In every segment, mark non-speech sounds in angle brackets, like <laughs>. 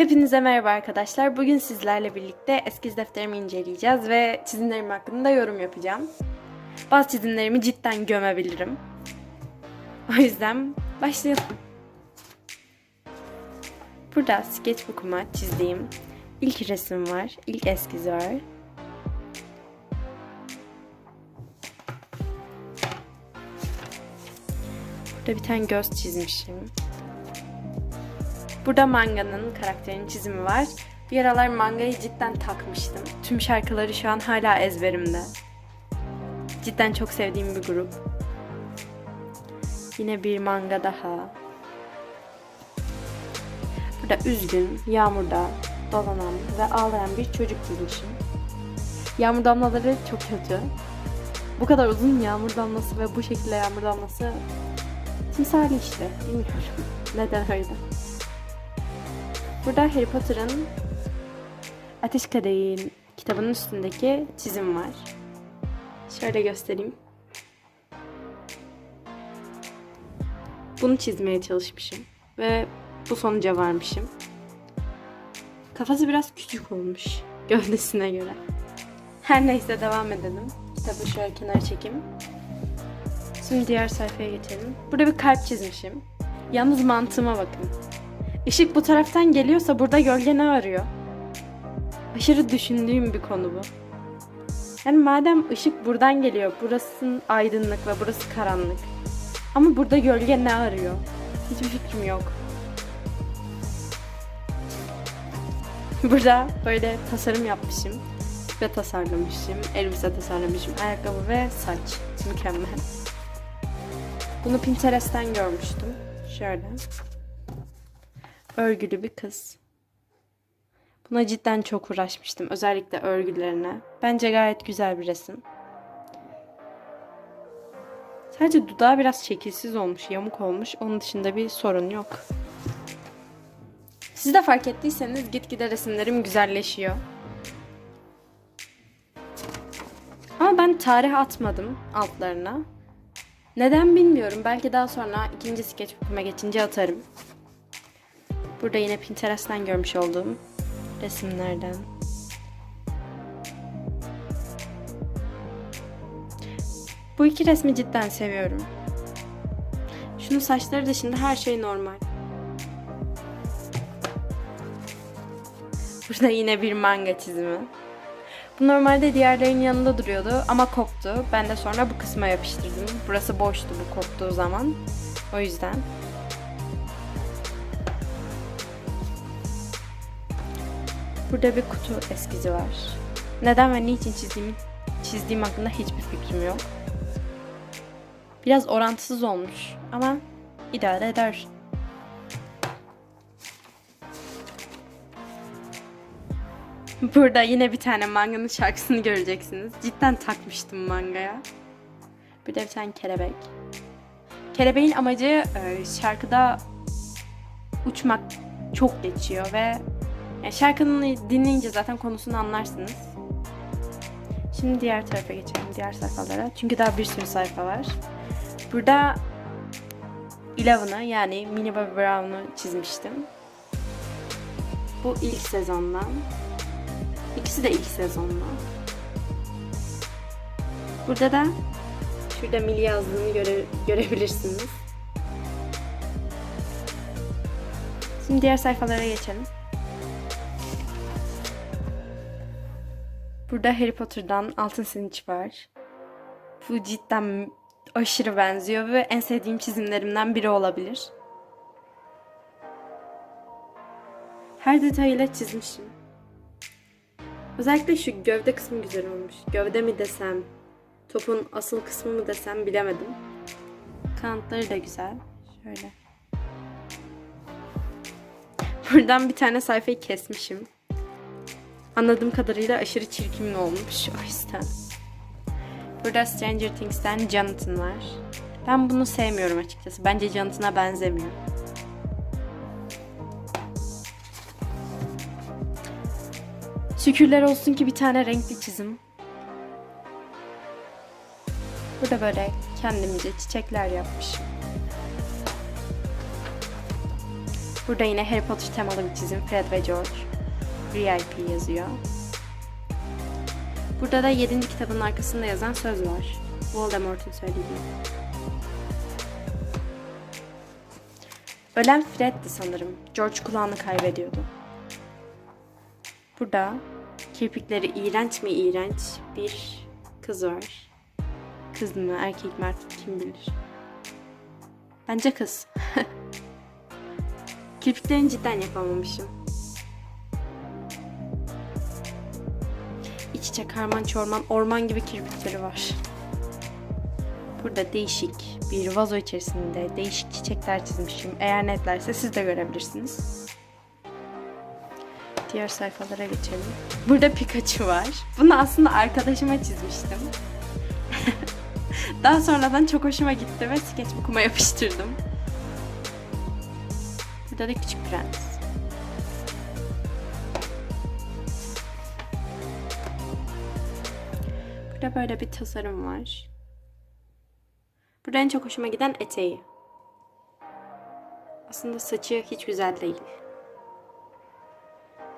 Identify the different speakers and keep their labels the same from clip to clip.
Speaker 1: Hepinize merhaba arkadaşlar. Bugün sizlerle birlikte eskiz defterimi inceleyeceğiz ve çizimlerim hakkında yorum yapacağım. Bazı çizimlerimi cidden gömebilirim. O yüzden başlayalım. Burada sketchbook'uma çizdiğim ilk resim var, ilk eskiz var. Burada bir tane göz çizmişim. Burada manganın karakterinin çizimi var. Bir aralar mangayı cidden takmıştım. Tüm şarkıları şu an hala ezberimde. Cidden çok sevdiğim bir grup. Yine bir manga daha. Burada üzgün, yağmurda dolanan ve ağlayan bir çocuk çizmişim. Yağmur damlaları çok kötü. Bu kadar uzun yağmur damlası ve bu şekilde yağmur damlası timsali işte. Bilmiyorum <laughs> neden öyle. Burada Harry Potter'ın Ateş Kadehi kitabının üstündeki çizim var. Şöyle göstereyim. Bunu çizmeye çalışmışım ve bu sonuca varmışım. Kafası biraz küçük olmuş <laughs> gövdesine göre. Her neyse devam edelim. Kitabı şöyle kenara çekeyim. Şimdi diğer sayfaya geçelim. Burada bir kalp çizmişim. Yalnız mantığıma bakın. Işık bu taraftan geliyorsa burada gölge ne arıyor? Aşırı düşündüğüm bir konu bu. Yani madem ışık buradan geliyor, burası aydınlık ve burası karanlık. Ama burada gölge ne arıyor? Hiçbir fikrim yok. Burada böyle tasarım yapmışım ve tasarlamışım. Elbise tasarlamışım, ayakkabı ve saç. Mükemmel. Bunu Pinterest'ten görmüştüm. Şöyle örgülü bir kız. Buna cidden çok uğraşmıştım. Özellikle örgülerine. Bence gayet güzel bir resim. Sadece dudağı biraz şekilsiz olmuş, yamuk olmuş. Onun dışında bir sorun yok. Siz de fark ettiyseniz gitgide resimlerim güzelleşiyor. Ama ben tarih atmadım altlarına. Neden bilmiyorum. Belki daha sonra ikinci sketchbook'uma geçince atarım. Burada yine Pinterest'ten görmüş olduğum resimlerden. Bu iki resmi cidden seviyorum. Şunun saçları dışında her şey normal. <laughs> Burada yine bir manga çizimi. Bu normalde diğerlerinin yanında duruyordu ama koptu. Ben de sonra bu kısma yapıştırdım. Burası boştu bu koptuğu zaman. O yüzden. Burada bir kutu eskizi var. Neden ve niçin çizdiğim, çizdiğim hakkında hiçbir fikrim yok. Biraz orantısız olmuş ama idare eder. Burada yine bir tane manganın şarkısını göreceksiniz. Cidden takmıştım mangaya. Bir de bir tane kelebek. Kelebeğin amacı e, şarkıda uçmak çok geçiyor ve yani şarkını dinleyince zaten konusunu anlarsınız. Şimdi diğer tarafa geçelim, diğer sayfalara. Çünkü daha bir sürü sayfa var. Burada Eleven'ı yani Minnie Bobby Brown'u çizmiştim. Bu ilk sezondan. İkisi de ilk sezondan. Burada da şurada Millie yazdığını göre, görebilirsiniz. Şimdi diğer sayfalara geçelim. Burada Harry Potter'dan Altın Sinç var. Bu cidden aşırı benziyor ve en sevdiğim çizimlerimden biri olabilir. Her detayıyla çizmişim. Özellikle şu gövde kısmı güzel olmuş. Gövde mi desem, topun asıl kısmı mı desem bilemedim. Kanatları da güzel. Şöyle. Buradan bir tane sayfayı kesmişim. Anladığım kadarıyla aşırı çirkin olmuş o yüzden. Burada Stranger Things'ten Jonathan var. Ben bunu sevmiyorum açıkçası. Bence Jonathan'a benzemiyor. Şükürler olsun ki bir tane renkli çizim. Burada böyle kendimce çiçekler yapmışım. Burada yine Harry Potter temalı bir çizim. Fred ve George. VIP yazıyor. Burada da 7. kitabın arkasında yazan söz var. Voldemort'un söylediği. Ölen Fred'di sanırım. George kulağını kaybediyordu. Burada kirpikleri iğrenç mi iğrenç bir kız var. Kız mı erkek mi artık kim bilir. Bence kız. <laughs> Kirpiklerini cidden yapamamışım. İç içe karman çorman orman gibi kirpikleri var. Burada değişik bir vazo içerisinde değişik çiçekler çizmişim. Eğer netlerse siz de görebilirsiniz. Diğer sayfalara geçelim. Burada Pikachu var. Bunu aslında arkadaşıma çizmiştim. <laughs> Daha sonradan çok hoşuma gitti ve sketchbook'uma yapıştırdım. Burada da Küçük Prens. Burada böyle bir tasarım var. Burada en çok hoşuma giden eteği. Aslında saçı hiç güzel değil.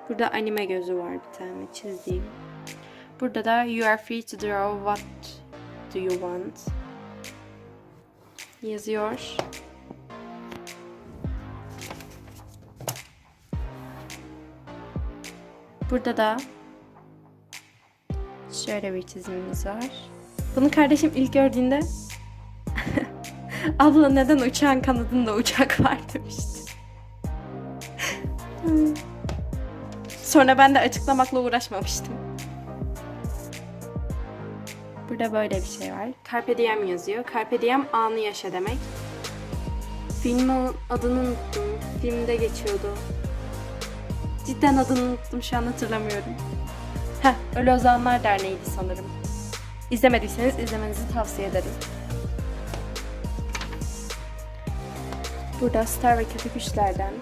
Speaker 1: Burada anime gözü var bir tane çizdiğim. Burada da you are free to draw what do you want yazıyor. Burada da şöyle bir çizimimiz var. Bunu kardeşim ilk gördüğünde <laughs> abla neden uçağın kanadında uçak var demişti. Sonra ben de açıklamakla uğraşmamıştım. Burada böyle bir şey var. Carpe diem yazıyor. Carpe diem anı yaşa demek. Filmin adını unuttum. Filmde geçiyordu. Cidden adını unuttum şu an hatırlamıyorum. Heh, Ölü Ozanlar Derneği'ydi sanırım. İzlemediyseniz izlemenizi tavsiye ederim. Burada Star ve Kötü Güçlerden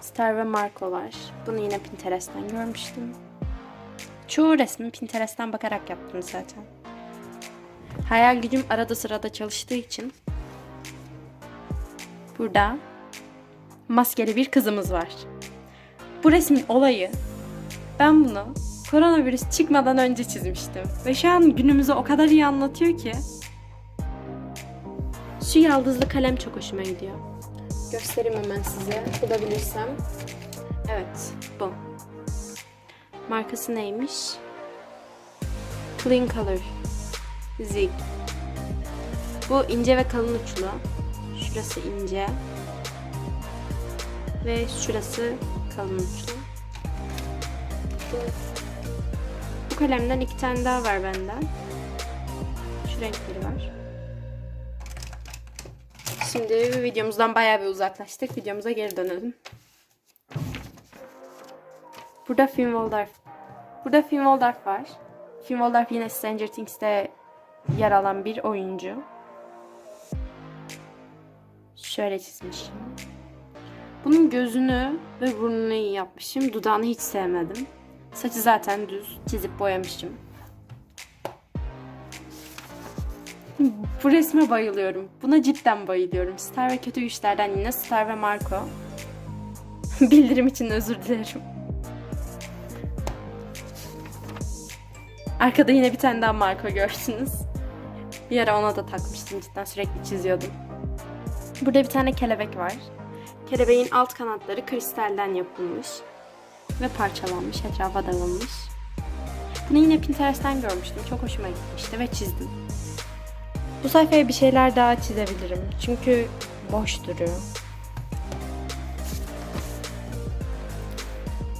Speaker 1: Star ve Marco var. Bunu yine Pinterest'ten görmüştüm. Çoğu resmi Pinterest'ten bakarak yaptım zaten. Hayal gücüm arada sırada çalıştığı için burada maskeli bir kızımız var. Bu resmin olayı ben bunu koronavirüs çıkmadan önce çizmiştim. Ve şu an günümüzü o kadar iyi anlatıyor ki. Şu yaldızlı kalem çok hoşuma gidiyor. Göstereyim hemen size bulabilirsem. Evet bu. Markası neymiş? Clean Color. Zig. Bu ince ve kalın uçlu. Şurası ince. Ve şurası kalın uçlu. Bu, kalemden iki tane daha var benden. Şu renkleri var. Şimdi videomuzdan bayağı bir uzaklaştık. Videomuza geri dönelim. Burada Finn Waldorf. Burada Finn Waldorf var. Finn Waldorf yine Stranger Things'te yer alan bir oyuncu. Şöyle çizmişim. Bunun gözünü ve burnunu iyi yapmışım. Dudağını hiç sevmedim. Saçı zaten düz. Çizip boyamışım. Bu resme bayılıyorum. Buna cidden bayılıyorum. Star ve Kötü Güçlerden yine Star ve Marco. <laughs> Bildirim için özür dilerim. Arkada yine bir tane daha Marco görsünüz. Bir ara ona da takmıştım cidden sürekli çiziyordum. Burada bir tane kelebek var. Kelebeğin alt kanatları kristalden yapılmış ve parçalanmış, etrafa dağılmış. Bunu yine Pinterest'ten görmüştüm. Çok hoşuma gitmişti ve çizdim. Bu sayfaya bir şeyler daha çizebilirim. Çünkü boş duruyor.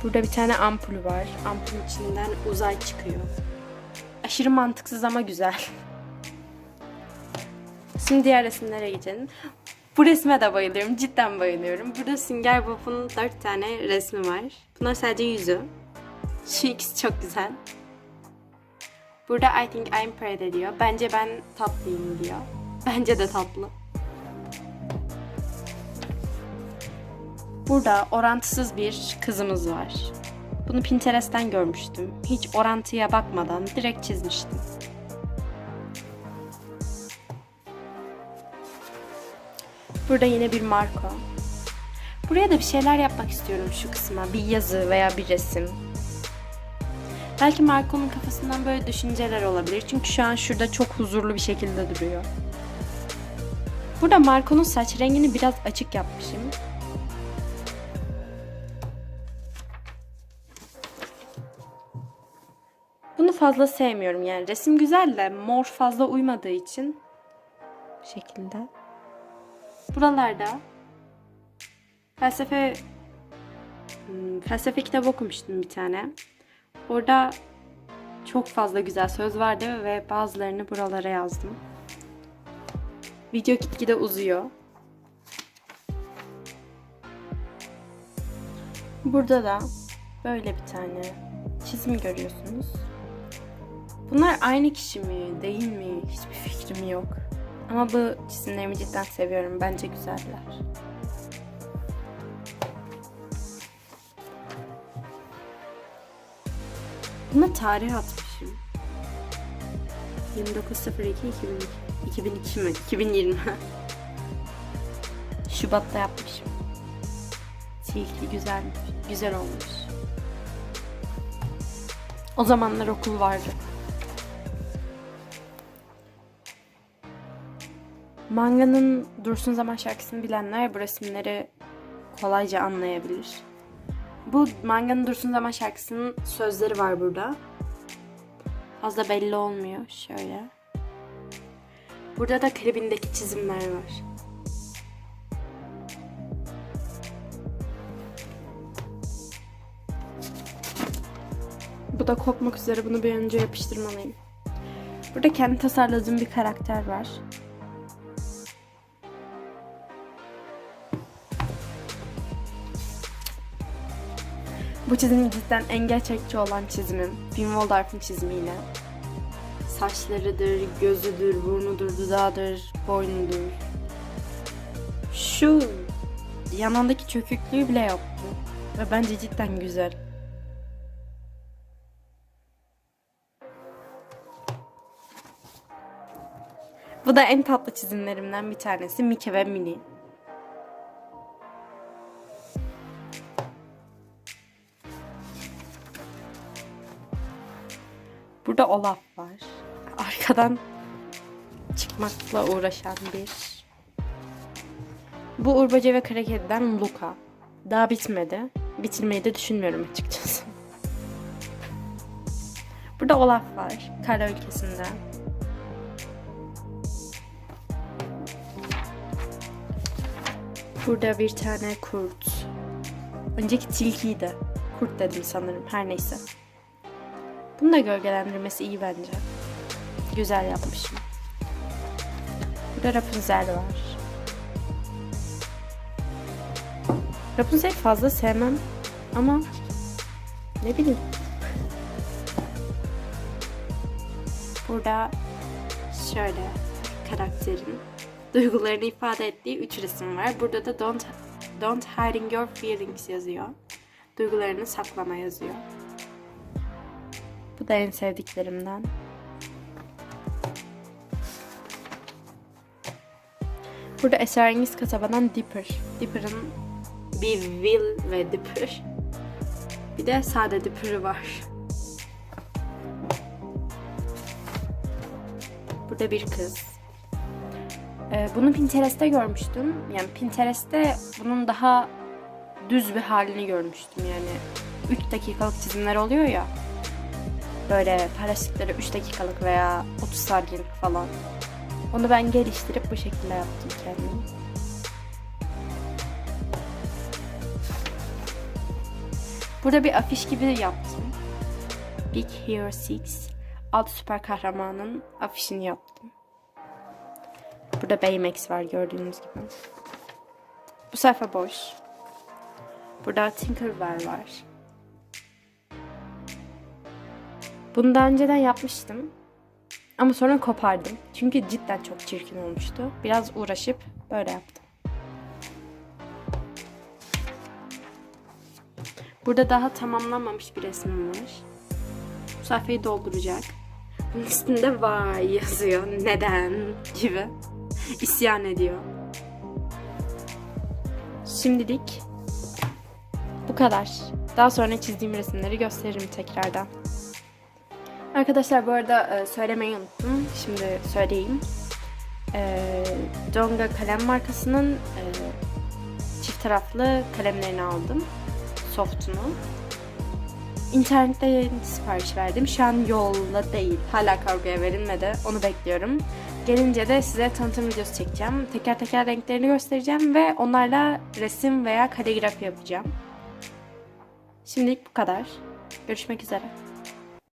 Speaker 1: Burada bir tane ampul var. Ampulün içinden uzay çıkıyor. Aşırı mantıksız ama güzel. Şimdi diğer resimlere geçelim. Bu resme de bayılıyorum. Cidden bayılıyorum. Burada Sünger Bob'un 4 tane resmi var. Bunlar sadece yüzü. Şu ikisi çok güzel. Burada I think I'm pretty diyor. Bence ben tatlıyım diyor. <laughs> Bence de tatlı. Burada orantısız bir kızımız var. Bunu Pinterest'ten görmüştüm. Hiç orantıya bakmadan direkt çizmiştim. Burada yine bir Marco. Buraya da bir şeyler yapmak istiyorum şu kısma. Bir yazı veya bir resim. Belki Marco'nun kafasından böyle düşünceler olabilir. Çünkü şu an şurada çok huzurlu bir şekilde duruyor. Burada Marco'nun saç rengini biraz açık yapmışım. Bunu fazla sevmiyorum yani. Resim güzel de mor fazla uymadığı için bu şekilde. Buralarda felsefe hmm, felsefe kitabı okumuştum bir tane. Orada çok fazla güzel söz vardı ve bazılarını buralara yazdım. Video gitgide uzuyor. Burada da böyle bir tane çizim görüyorsunuz. Bunlar aynı kişi mi, değil mi? Hiçbir fikrim yok. Ama bu çizimlerimi cidden seviyorum. Bence güzeller. Buna tarih atmışım. 29.02.2002 2002 mi? 2020. <laughs> Şubat'ta yapmışım. Tilki güzel, güzel olmuş. O zamanlar okul vardı. Manga'nın Dursun Zaman şarkısını bilenler bu resimleri kolayca anlayabilir. Bu Manga'nın Dursun Zaman şarkısının sözleri var burada. Fazla belli olmuyor. Şöyle. Burada da klibindeki çizimler var. Bu da kopmak üzere. Bunu bir önce yapıştırmalıyım. Burada kendi tasarladığım bir karakter var. Bu çizim cidden en gerçekçi olan çizimim. Wim Waldorf'un çizimiyle. Saçlarıdır, gözüdür, burnudur, dudağıdır, boynudur. Şu yanındaki çöküklüğü bile yaptı. Ve bence cidden güzel. Bu da en tatlı çizimlerimden bir tanesi Mike ve Minnie. Burada Olaf var. Arkadan çıkmakla uğraşan bir. Bu Urbaca ve Karakedi'den Luca. Daha bitmedi. Bitirmeyi de düşünmüyorum açıkçası. Burada Olaf var. Kara ülkesinde. Burada bir tane kurt. Önceki tilkiydi. Kurt dedim sanırım. Her neyse. Bunun da gölgelendirmesi iyi bence. Güzel yapmışım. Burada Rapunzel var. Rapunzel fazla sevmem ama ne bileyim. Burada şöyle karakterin duygularını ifade ettiği üç resim var. Burada da don't don't hiding your feelings yazıyor. Duygularını saklama yazıyor. Bu da en sevdiklerimden. Burada esrarengiz kasabadan Dipper. Dipper'ın bir Will ve Dipper. Bir de sade Dipper'ı var. Burada bir kız. Ee, bunu Pinterest'te görmüştüm. Yani Pinterest'te bunun daha düz bir halini görmüştüm. Yani 3 dakikalık çizimler oluyor ya böyle paylaştıkları 3 dakikalık veya 30 saniyelik falan. Onu ben geliştirip bu şekilde yaptım kendim. Burada bir afiş gibi yaptım. Big Hero 6 alt süper kahramanın afişini yaptım. Burada Baymax var gördüğünüz gibi. Bu sayfa boş. Burada Tinkerbell var. Bunu daha önceden yapmıştım. Ama sonra kopardım. Çünkü cidden çok çirkin olmuştu. Biraz uğraşıp böyle yaptım. Burada daha tamamlanmamış bir resmim var. Bu sayfayı dolduracak. Bunun üstünde vay yazıyor. Neden gibi. İsyan ediyor. Şimdilik Bu kadar. Daha sonra çizdiğim resimleri gösteririm tekrardan. Arkadaşlar bu arada e, söylemeyi unuttum. Şimdi söyleyeyim. E, Donga kalem markasının e, çift taraflı kalemlerini aldım. Soft'unu. İnternette sipariş verdim. Şu an yolda değil. Hala kargoya verilmedi. Onu bekliyorum. Gelince de size tanıtım videosu çekeceğim. Teker teker renklerini göstereceğim ve onlarla resim veya kaligrafi yapacağım. Şimdilik bu kadar. Görüşmek üzere.